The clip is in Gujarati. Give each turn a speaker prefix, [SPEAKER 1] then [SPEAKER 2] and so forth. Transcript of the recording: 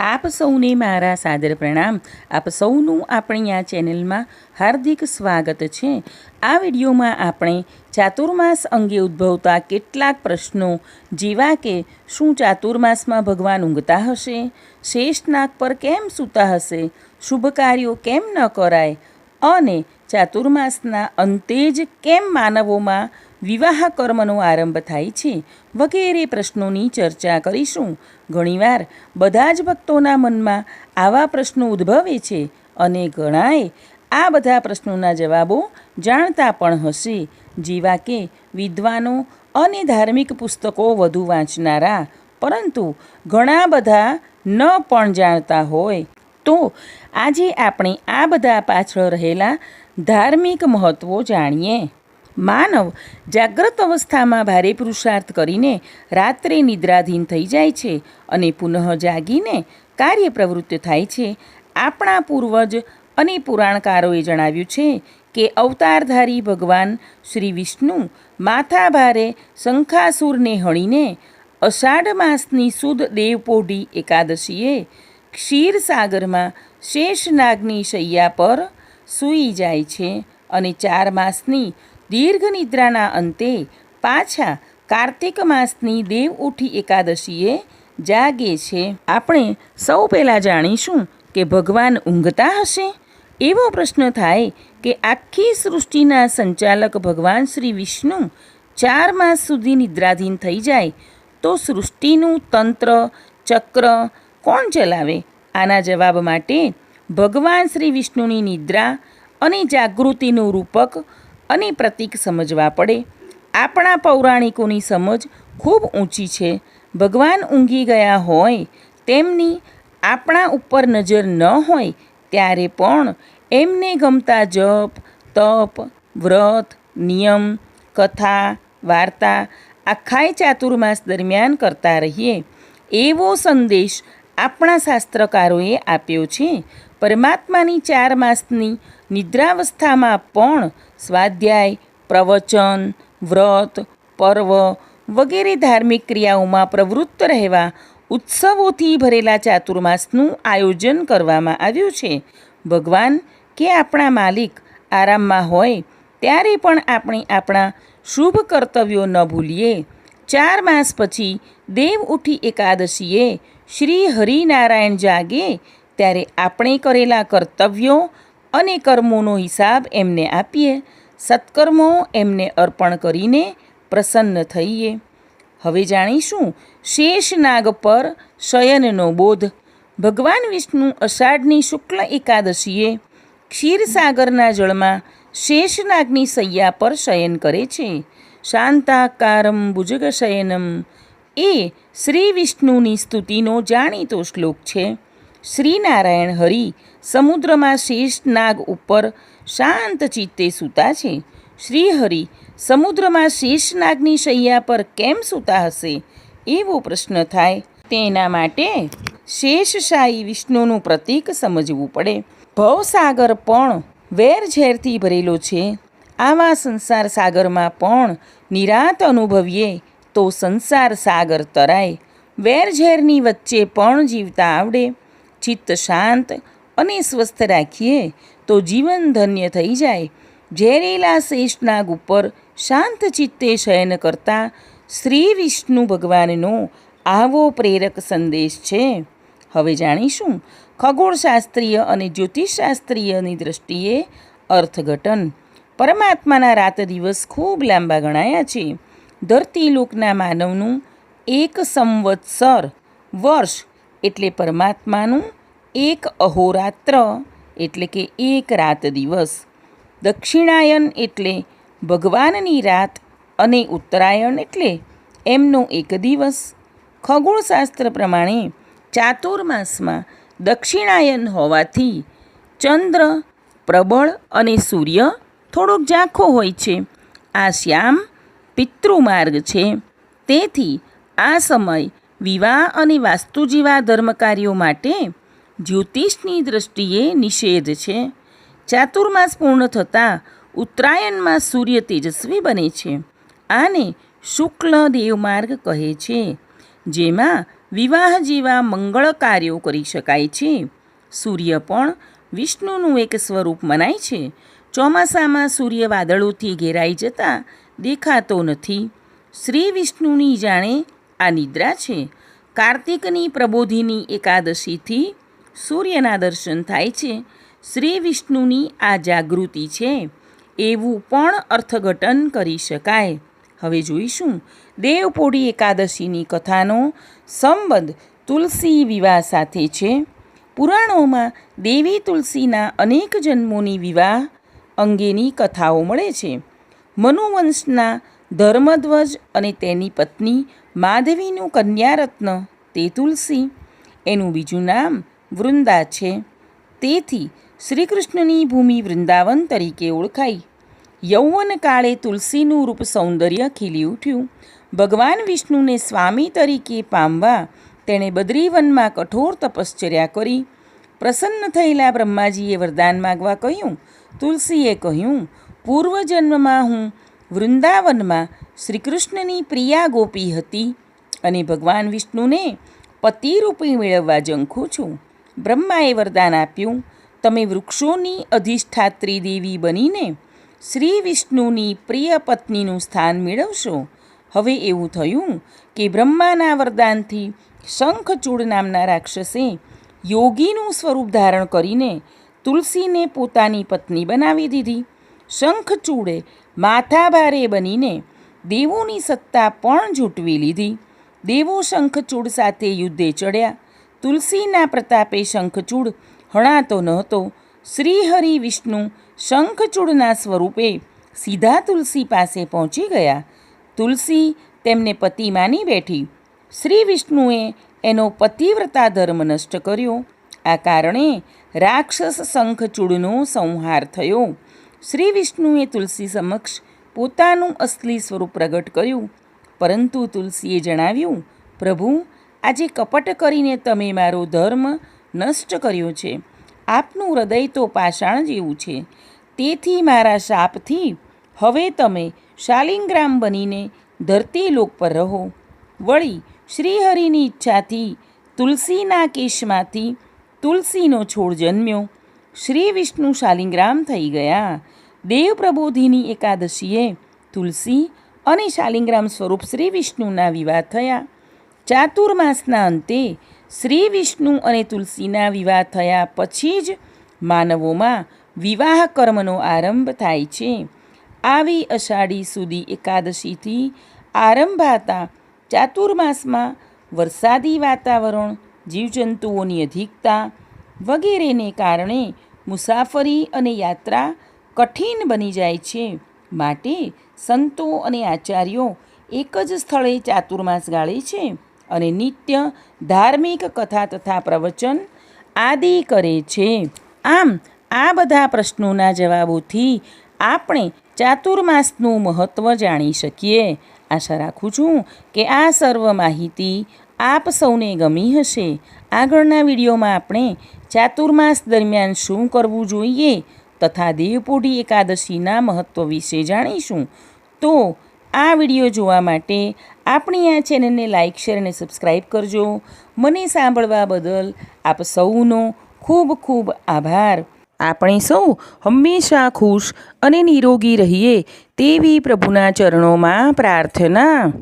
[SPEAKER 1] આપ સૌને મારા સાદર પ્રણામ. આપ સૌનું આપણી આ ચેનલમાં હાર્દિક સ્વાગત છે. આ વિડીયોમાં આપણે ચાતુર્માસ અંગે ઉદ્ભવતા કેટલાક પ્રશ્નો, જેવા કે, શું ચાતુર્માસમાં ભગવાન ઊંઘતા હશે? શેષ નાક પર કેમ સૂતા હશે? શુભ કાર્યો કેમ ન કરાય? અને ચાતુર્માસના અંતે જ કેમ માનવોમાં વિવાહ કર્મનો આરંભ થાય છે. વગેરે પ્રશ્નોની ચર્ચા કરીશું. ઘણીવાર બધા જ ભક્તોના મનમાં આવા પ્રશ્નો ઉદ્ભવે છે અને ઘણાએ આ બધા પ્રશ્નોના જવાબો જાણતા પણ હશે. જેવા કે વિદ્વાનો અને ધાર્મિક પુસ્તકો વધુ વાંચનારા, પરંતુ ઘણા બધા ન પણ જાણતા હોય. તો આજે આપણે આ બધા પાછળ રહેલા ધાર્મિક મહત્ત્વો જાણીએ. માનવ જાગ્રત અવસ્થામાં ભારે પુરુષાર્થ કરીને રાત્રે નિદ્રાધીન થઈ જાય છે અને પુનઃ જાગીને કાર્ય પ્રવૃત્ત થાય છે. આપણા પૂર્વજ અને પુરાણકારોએ જણાવ્યું છે કે અવતારધારી ભગવાન શ્રી વિષ્ણુ માથાભારે શંખાસુરને હણીને અષાઢ માસની સુદ દેવપોઢી એકાદશીએ ક્ષીરસાગરમાં શેષનાગની શૈયા પર સૂઈ જાય છે અને ચાર માસની દીર્ઘ નિદ્રાના અંતે પાછા કાર્તિક માસની દેવ ઉઠી એકાદશીએ જાગે છે. આપણે સૌ પહેલાં જાણીશું કે ભગવાન ઊંઘતા હશે? એવો પ્રશ્ન થાય કે આખી સૃષ્ટિના સંચાલક ભગવાન શ્રી વિષ્ણુ ચાર માસ સુધી નિદ્રાધીન થઈ જાય તો સૃષ્ટિનું તંત્ર, ચક્ર કોણ ચલાવે? આના જવાબ માટે ભગવાન શ્રી વિષ્ણુની નિદ્રા અને જાગૃતિનું રૂપક અને પ્રતીક સમજવા પડે. આપણા પૌરાણિકોની સમજ ખૂબ ઊંચી છે. ભગવાન ઊંઘી ગયા હોય, તેમની આપણા ઉપર નજર ન હોય, ત્યારે પણ એમને ગમતા જપ, તપ, વ્રત, નિયમ, કથા, વાર્તા આખાય ચાતુર્માસ દરમિયાન કરતા રહીએ. એવો સંદેશ આપણા શાસ્ત્રકારોએ આપ્યો છે. પરમાત્માની ચાર માસની નિદ્રાવસ્થામાં પણ સ્વાધ્યાય, પ્રવચન, વ્રત, પર્વ વગેરે ધાર્મિક ક્રિયાઓમાં પ્રવૃત્ત રહેવા ઉત્સવોથી ભરેલા ચાતુર્માસનું આયોજન કરવામાં આવ્યું છે. ભગવાન કે આપણા માલિક આરામમાં હોય ત્યારે પણ આપણે આપણા શુભ કર્તવ્યો ન ભૂલીએ. ચાર માસ પછી દેવ ઉઠી એકાદશીએ શ્રી હરિનારાયણ જાગે ત્યારે આપણે કરેલા કર્તવ્યો અને કર્મોનો હિસાબ એમને આપીએ, સત્કર્મો એમને અર્પણ કરીને પ્રસન્ન થઈએ. હવે જાણીશું શેષનાગ પર શયનનો બોધ. ભગવાન વિષ્ણુ અષાઢની શુક્લ એકાદશીએ ક્ષીરસાગરના જળમાં શેષનાગની સૈયા પર શયન કરે છે. શાંતાકારમ ભુજગ શયનમ. એ શ્રી વિષ્ણુની સ્તુતિનો જાણીતો શ્લોક છે. શ્રીનારાયણ હરિ સમુદ્રમાં શેષનાગ ઉપર શાંત ચિત્તે સૂતા છે. શ્રીહરિ, સમુદ્રમાં શેષનાગની શૈયા પર કેમ સૂતા હશે? એવો પ્રશ્ન થાય. તેના માટે શેષશાહી વિષ્ણુનું પ્રતીક સમજવું પડે. ભવસાગર પણ વેરઝેરથી ભરેલો છે. આવા સંસાર સાગરમાં પણ નિરાત અનુભવીએ તો સંસાર સાગર તરાય. વેરઝેરની વચ્ચે પણ જીવતા આવડે. ચિત્ત શાંત અને સ્વસ્થ રાખીએ તો જીવન ધન્ય થઈ જાય. ઝેરેલા શેષનાગ ઉપર શાંત ચિત્તે શયન કરતા શ્રી વિષ્ણુ ભગવાનનો આવો પ્રેરક સંદેશ છે. હવે જાણીશું ખગોળશાસ્ત્રીય અને જ્યોતિષશાસ્ત્રીયની દ્રષ્ટિએ અર્થઘટન. પરમાત્માના રાત દિવસ ખૂબ લાંબા ગણાયા છે. ધરતી લોકના માનવનું એક સંવત્સર વર્ષ એટલે પરમાત્માનું એક અહોરાત્ર એટલે કે એક રાત દિવસ. દક્ષિણાયન એટલે ભગવાનની રાત અને ઉત્તરાયણ એટલે એમનો એક દિવસ. ખગોળશાસ્ત્ર પ્રમાણે ચાતુર્માસમાં દક્ષિણાયન હોવાથી ચંદ્ર, પ્રબળ અને સૂર્ય થોડોક ઝાંખો હોય છે. આ શ્યામ પિતૃમાર્ગ છે. તેથી આ સમય વિવાહ અને વાસ્તુ જેવા ધર્મ કાર્યો માટે જ્યોતિષની દ્રષ્ટિએ નિષેધ છે. ચાતુર્માસ પૂર્ણ થતાં ઉત્તરાયણમાં સૂર્ય તેજસ્વી બને છે. આને શુક્લ દેવમાર્ગ કહે છે, જેમાં વિવાહ જેવા મંગળ કાર્યો કરી શકાય છે. સૂર્ય પણ વિષ્ણુનું એક સ્વરૂપ મનાય છે. ચોમાસામાં સૂર્ય વાદળોથી ઘેરાઈ જતા દેખાતો નથી. શ્રી વિષ્ણુની જાણે આ નિદ્રા છે. કાર્તિકની પ્રબોધિની એકાદશીથી સૂર્યના દર્શન થાય છે. શ્રી વિષ્ણુની આ જાગૃતિ છે, એવું પણ અર્થઘટન કરી શકાય. હવે જોઈશું દેવપોડી એકાદશીની કથાનો સંબંધ તુલસી વિવાહ સાથે છે. પુરાણોમાં દેવી તુલસીના અનેક જન્મોની વિવાહ અંગેની કથાઓ મળે છે. મનુવંશના ધર્મધ્વજ અને તેની પત્ની માધવીનું કન્યારત્ન તે તુલસી. એનું બીજું નામ વૃંદા છે. તેથી શ્રીકૃષ્ણની ભૂમિ વૃંદાવન તરીકે ઓળખાઈ. યૌવન કાળે તુલસીનું રૂપ સૌંદર્ય ખીલી ઉઠ્યું. ભગવાન વિષ્ણુને સ્વામી તરીકે પામવા તેણે બદ્રીવનમાં કઠોર તપશ્ચર્યા કરી. પ્રસન્ન થયેલા બ્રહ્માજીએ વરદાન માગવા કહ્યું, તુલસીએ કહ્યું, પૂર્વજન્મમાં હું વૃંદાવનમાં શ્રીકૃષ્ણની પ્રિયા ગોપી હતી અને ભગવાન વિષ્ણુને પતિરૂપી મેળવવા ઝંખું છું. બ્રહ્માએ વરદાન આપ્યું, તમે વૃક્ષોની અધિષ્ઠાત્રી દેવી બનીને શ્રી વિષ્ણુની પ્રિય પત્નીનું સ્થાન મેળવશો. હવે એવું થયું કે બ્રહ્માના વરદાનથી શંખચૂડ નામના રાક્ષસે યોગીનું સ્વરૂપ ધારણ કરીને તુલસીને પોતાની પત્ની બનાવી દીધી. શંખચૂડે માથાભારે બનીને દેવોની સત્તા પણ ઝૂંટવી લીધી. દેવો શંખચૂડ સાથે યુદ્ધે ચડ્યા. તુલસીના પ્રતાપે શંખચૂડ હણાતો નહોતો. શ્રીહરિ વિષ્ણુ શંખચૂડના સ્વરૂપે સીધા તુલસી પાસે પહોંચી ગયા. તુલસી તેમને પતિ માની બેઠી. શ્રી વિષ્ણુએ એનો પતિવ્રતા ધર્મ નષ્ટ કર્યો. આ કારણે રાક્ષસ શંખચૂડનો સંહાર થયો. શ્રી વિષ્ણુએ તુલસી સમક્ષ પોતાનું અસલી સ્વરૂપ પ્રગટ કર્યું. પરંતુ તુલસીએ જણાવ્યું, પ્રભુ આજે કપટ કરીને તમે મારો ધર્મ નષ્ટ કર્યો છે. આપનું હૃદય તો પાષાણ જેવું છે. તેથી મારા શાપથી હવે તમે શાલિંગ્રામ બનીને ધરતી લોક પર રહો. વળી શ્રીહરિની ઈચ્છાથી તુલસીના કેશમાંથી તુલસીનો છોડ જન્મ્યો. શ્રી વિષ્ણુ શાલિંગ્રામ થઈ ગયા. દેવ પ્રબોધિની એકાદશીએ તુલસી અને શાલિંગ્રામ સ્વરૂપ શ્રી વિષ્ણુના વિવાહ થયા. ચાતુર્માસના અંતે શ્રી વિષ્ણુ અને તુલસીના વિવાહ થયા પછી જ માનવોમાં વિવાહ કર્મનો આરંભ થાય છે. આવી અષાઢી સુધી એકાદશીથી આરંભાતા ચાતુર્માસમાં વરસાદી વાતાવરણ, જીવજંતુઓની અધિકતા વગેરેને કારણે મુસાફરી અને યાત્રા કઠિન બની જાય છે. માટે સંતો અને આચાર્યો એક જ સ્થળે ચાતુર્માસ ગાળે છે. અને નિત્ય ધાર્મિક કથા તથા પ્રવચન આદિ કરે છે. આમ, આ બધા પ્રશ્નોના જવાબોથી આપણે ચાતુર્માસનું મહત્ત્વ જાણી શકીએ. આશા રાખું છું કે આ સર્વ માહિતી આપ સૌને ગમી હશે. આગળના વિડીયોમાં આપણે ચાતુર્માસ દરમિયાન શું કરવું જોઈએ તથા દેવપોઢી એકાદશીના મહત્ત્વ વિશે જાણીશું. તો આ વીડિયો જોવા માટે આપણી આ ચેનલને લાઇક શેર અને સબસ્ક્રાઈબ કરજો. મને સાંભળવા બદલ આપ સૌનો ખૂબ ખૂબ આભાર. આપણે સૌ હંમેશા ખુશ અને નિરોગી રહીએ તેવી પ્રભુના ચરણોમાં પ્રાર્થના.